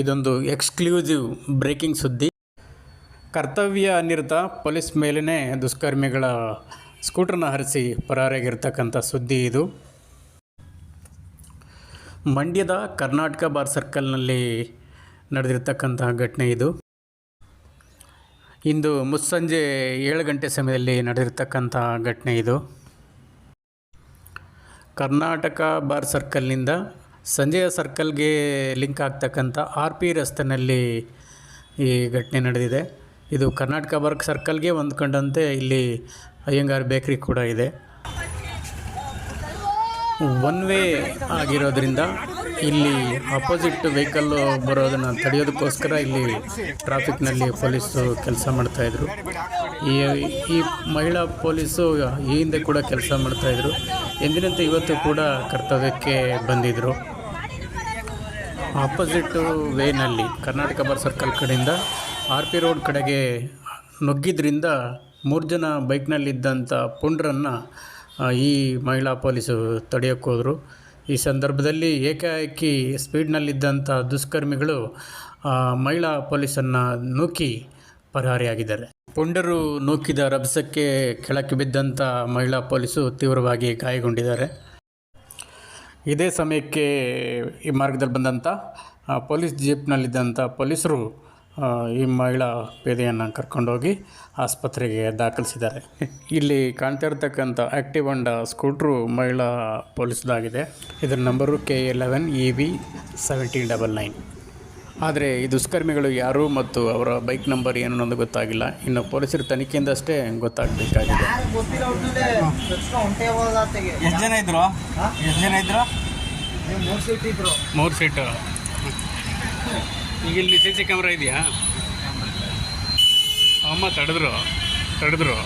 ಇದೊಂದು exclusive breaking ಸುದ್ದಿ. ಕರ್ತವ್ಯ ನಿರತ ಪೊಲೀಸ್ ಮೇಲೇ ದುಷ್ಕರ್ಮಿಗಳ ಸ್ಕೂಟರ್ನ ಹರಿಸಿ ಪರಾರಿಯಾಗಿರ್ತಕ್ಕಂಥ ಸುದ್ದಿ ಇದು. ಮಂಡ್ಯದ ಕರ್ನಾಟಕ ಬಾರ್ ಸರ್ಕಲ್ನಲ್ಲಿ ನಡೆದಿರ್ತಕ್ಕಂತಹ ಘಟನೆ ಇದು. ಇಂದು ಮುಸ್ಸಂಜೆ ಏಳು ಗಂಟೆ ಸಮಯದಲ್ಲಿ ನಡೆದಿರ್ತಕ್ಕಂಥ ಘಟನೆ ಇದು. ಕರ್ನಾಟಕ ಬಾರ್ ಸರ್ಕಲ್ನಿಂದ ಸಂಜಯ ಸರ್ಕಲ್ಗೆ ಲಿಂಕ್ ಆಗ್ತಕ್ಕಂಥ ಆರ್ ಪಿ ರಸ್ತೆಯಲ್ಲಿ ಈ ಘಟನೆ ನಡೆದಿದೆ. ಇದು ಕರ್ನಾಟಕ ವರ್ಕ್ ಸರ್ಕಲ್ಗೆ ಹೊಂದ್ಕೊಂಡಂತೆ ಇಲ್ಲಿ ಅಯ್ಯಂಗಾರ್ ಬೇಕ್ರಿ ಕೂಡ ಇದೆ. ಒನ್ ವೇ ಆಗಿರೋದ್ರಿಂದ ಇಲ್ಲಿ ಅಪೋಸಿಟ್ ವೆಹಿಕಲ್ಲು ಬರೋದನ್ನು ತಡೆಯೋದಕ್ಕೋಸ್ಕರ ಇಲ್ಲಿ ಟ್ರಾಫಿಕ್ನಲ್ಲಿ ಪೊಲೀಸು ಕೆಲಸ ಮಾಡ್ತಾಯಿದ್ರು ಈ ಈ ಮಹಿಳಾ ಪೊಲೀಸು ಈ ಹಿಂದೆ ಕೂಡ ಕೆಲಸ ಮಾಡ್ತಾಯಿದ್ರು ಎಂದಿನಂತೆ ಇವತ್ತು ಕೂಡ ಕರ್ತವ್ಯಕ್ಕೆ ಬಂದಿದ್ದರು ಆಪೋಸಿಟ್ ವೇನಲ್ಲಿ ಕರ್ನಾಟಕ ಬಾರ್ ಸರ್ಕಲ್ ಕಡೆಯಿಂದ ಆರ್ ಪಿ ರೋಡ್ ಕಡೆಗೆ ನುಗ್ಗಿದ್ರಿಂದ ಮೂರು ಜನ ಬೈಕ್ನಲ್ಲಿದ್ದಂಥ ಪುಂಡ್ರನ್ನು ಈ ಮಹಿಳಾ ಪೊಲೀಸರು ತಡೆಯೋಕ್ಕೆ ಹೋದರು. ಈ ಸಂದರ್ಭದಲ್ಲಿ ಏಕಾಏಕಿ ಸ್ಪೀಡ್ನಲ್ಲಿದ್ದಂಥ ದುಷ್ಕರ್ಮಿಗಳು ಮಹಿಳಾ ಪೊಲೀಸನ್ನು ನೂಕಿ ಪರಾರಿಯಾಗಿದ್ದಾರೆ. ಪುಂಡರು ನೂಕಿದ ರಭಸಕ್ಕೆ ಕೆಳಕ್ಕೆ ಬಿದ್ದಂಥ ಮಹಿಳಾ ಪೊಲೀಸು ತೀವ್ರವಾಗಿ ಗಾಯಗೊಂಡಿದ್ದಾರೆ. ಇದೇ ಸಮಯಕ್ಕೆ ಈ ಮಾರ್ಗದಲ್ಲಿ ಬಂದಂಥ ಪೊಲೀಸ್ ಜೀಪ್ನಲ್ಲಿದ್ದಂಥ ಪೊಲೀಸರು ಈ ಮಹಿಳಾ ಪೇದೆಯನ್ನು ಕರ್ಕೊಂಡೋಗಿ ಆಸ್ಪತ್ರೆಗೆ ದಾಖಲಿಸಿದ್ದಾರೆ. ಇಲ್ಲಿ ಕಾಣ್ತಾ ಇರ್ತಕ್ಕಂಥ ಆ್ಯಕ್ಟಿವ್ ಅಂಡ ಸ್ಕೂಟ್ರು ಮಹಿಳಾ ಪೊಲೀಸ್ದಾಗಿದೆ. ಇದರ number K eleven E V seventeen double nine. ಆದರೆ ಈ ದುಷ್ಕರ್ಮಿಗಳು ಯಾರು ಮತ್ತು ಅವರ ಬೈಕ್ ನಂಬರ್ ಏನು ಅನ್ನೋದು ಗೊತ್ತಾಗಿಲ್ಲ. ಇನ್ನು ಪೊಲೀಸರ ತನಿಖೆಯಿಂದಷ್ಟೇ ಗೊತ್ತಾಗಬೇಕಾಗಿದೆ. ಎಷ್ಟು ಜನ ಇದ್ರು? ಎಷ್ಟು ಜನ ಇದ್ರು? ನೀವು ಮೂರು ಸೀಟ್ ಇದ್ರು. ಮೂರು ಸೀಟು. ಈಗ ಇಲ್ಲಿ ಸಿ ಸಿ ಕ್ಯಾಮ್ರಾ ಇದೆಯಾ? ಅಮ್ಮ ತಡೆದ್ರು ತಡೆದ್ರು.